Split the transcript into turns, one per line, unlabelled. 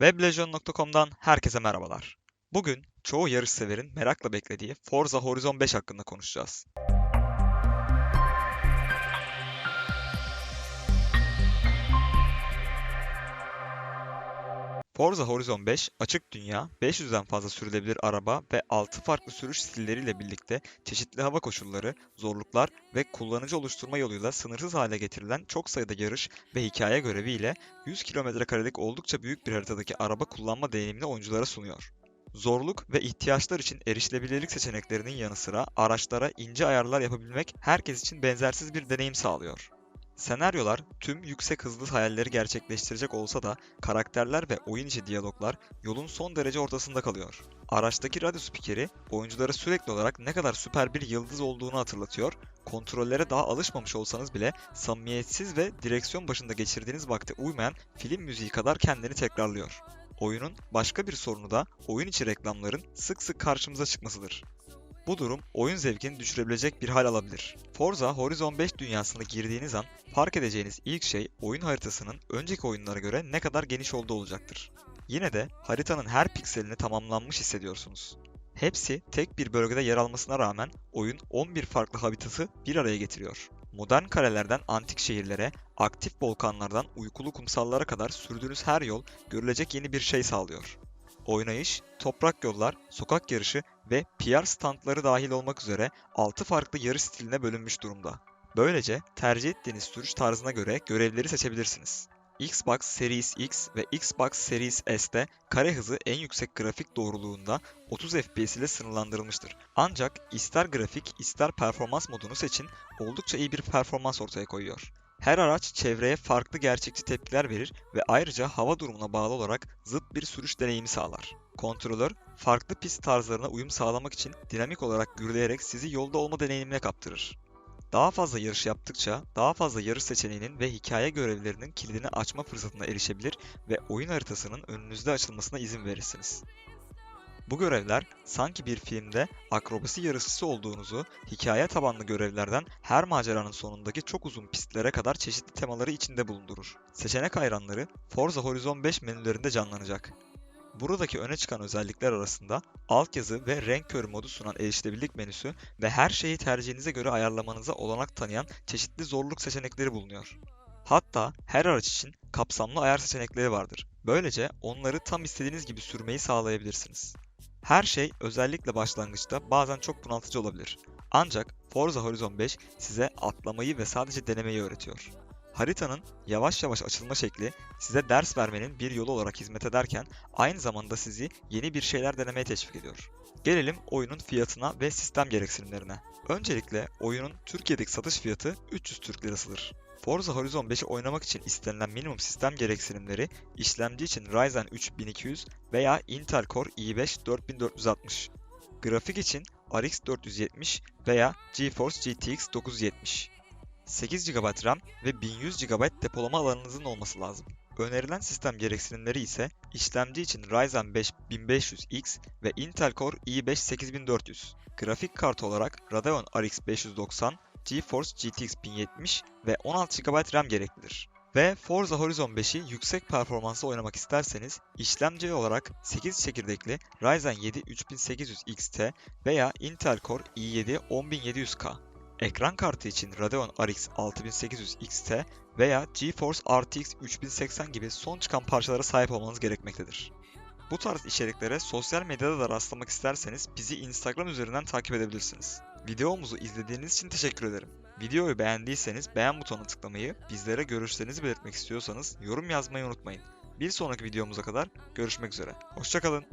Weblegion.com'dan herkese merhabalar. Bugün çoğu yarış severin merakla beklediği Forza Horizon 5 hakkında konuşacağız. Forza Horizon 5, açık dünya, 500'den fazla sürülebilir araba ve 6 farklı sürüş stilleriyle birlikte çeşitli hava koşulları, zorluklar ve kullanıcı oluşturma yoluyla sınırsız hale getirilen çok sayıda yarış ve hikaye göreviyle 100 kilometrekarelik oldukça büyük bir haritadaki araba kullanma deneyimini oyunculara sunuyor. Zorluk ve ihtiyaçlar için erişilebilirlik seçeneklerinin yanı sıra araçlara ince ayarlar yapabilmek herkes için benzersiz bir deneyim sağlıyor. Senaryolar tüm yüksek hızlı hayalleri gerçekleştirecek olsa da karakterler ve oyun içi diyaloglar yolun son derece ortasında kalıyor. Araçtaki radyo spikeri oyunculara sürekli olarak ne kadar süper bir yıldız olduğunu hatırlatıyor, kontrollere daha alışmamış olsanız bile samimiyetsiz ve direksiyon başında geçirdiğiniz vakte uymayan film müziği kadar kendini tekrarlıyor. Oyunun başka bir sorunu da oyun içi reklamların sık sık karşımıza çıkmasıdır. Bu durum oyun zevkini düşürebilecek bir hal alabilir. Forza Horizon 5 dünyasına girdiğiniz an fark edeceğiniz ilk şey oyun haritasının önceki oyunlara göre ne kadar geniş olduğu olacaktır. Yine de haritanın her pikselini tamamlanmış hissediyorsunuz. Hepsi tek bir bölgede yer almasına rağmen oyun 11 farklı habitatı bir araya getiriyor. Modern kalelerden antik şehirlere, aktif volkanlardan uykulu kumsallara kadar sürdüğünüz her yol görülecek yeni bir şey sağlıyor. Oynayış, toprak yollar, sokak yarışı ve PR standları dahil olmak üzere 6 farklı yarış stiline bölünmüş durumda. Böylece tercih ettiğiniz sürüş tarzına göre görevleri seçebilirsiniz. Xbox Series X ve Xbox Series S'te kare hızı en yüksek grafik doğruluğunda 30 FPS ile sınırlandırılmıştır. Ancak ister grafik ister performans modunu seçin oldukça iyi bir performans ortaya koyuyor. Her araç çevreye farklı gerçekçi tepkiler verir ve ayrıca hava durumuna bağlı olarak zıt bir sürüş deneyimi sağlar. Kontrolör, farklı pist tarzlarına uyum sağlamak için dinamik olarak gürleyerek sizi yolda olma deneyimine kaptırır. Daha fazla yarış yaptıkça daha fazla yarış seçeneğinin ve hikaye görevlerinin kilidini açma fırsatına erişebilir ve oyun haritasının önünüzde açılmasına izin verirsiniz. Bu görevler sanki bir filmde akrobasi yarışçısı olduğunuzu, hikaye tabanlı görevlerden her maceranın sonundaki çok uzun pistlere kadar çeşitli temaları içinde bulundurur. Seçenek hayranları Forza Horizon 5 menülerinde canlanacak. Buradaki öne çıkan özellikler arasında altyazı ve renk körü modu sunan erişilebilirlik menüsü ve her şeyi tercihinize göre ayarlamanıza olanak tanıyan çeşitli zorluk seçenekleri bulunuyor. Hatta her araç için kapsamlı ayar seçenekleri vardır. Böylece onları tam istediğiniz gibi sürmeyi sağlayabilirsiniz. Her şey özellikle başlangıçta bazen çok bunaltıcı olabilir. Ancak Forza Horizon 5 size atlamayı ve sadece denemeyi öğretiyor. Haritanın yavaş yavaş açılma şekli size ders vermenin bir yolu olarak hizmet ederken aynı zamanda sizi yeni bir şeyler denemeye teşvik ediyor. Gelelim oyunun fiyatına ve sistem gereksinimlerine. Öncelikle oyunun Türkiye'deki satış fiyatı 300 Türk Lirasıdır. Forza Horizon 5'i oynamak için istenilen minimum sistem gereksinimleri işlemci için Ryzen 3 1200 veya Intel Core i5 4460. Grafik için RX 470 veya GeForce GTX 970. 8 GB RAM ve 1100 GB depolama alanınızın olması lazım. Önerilen sistem gereksinimleri ise işlemci için Ryzen 5 1500X ve Intel Core i5 8400. Grafik kartı olarak Radeon RX 590, GeForce GTX 1070 ve 16 GB RAM gereklidir. Ve Forza Horizon 5'i yüksek performansla oynamak isterseniz işlemci olarak 8 çekirdekli Ryzen 7 3800 XT veya Intel Core i7 10700K. Ekran kartı için Radeon RX 6800 XT veya GeForce RTX 3080 gibi son çıkan parçalara sahip olmanız gerekmektedir. Bu tarz içeriklere sosyal medyada da rastlamak isterseniz bizi Instagram üzerinden takip edebilirsiniz. Videomuzu izlediğiniz için teşekkür ederim. Videoyu beğendiyseniz beğen butonuna tıklamayı, bizlere görüşlerinizi belirtmek istiyorsanız yorum yazmayı unutmayın. Bir sonraki videomuza kadar görüşmek üzere. Hoşçakalın.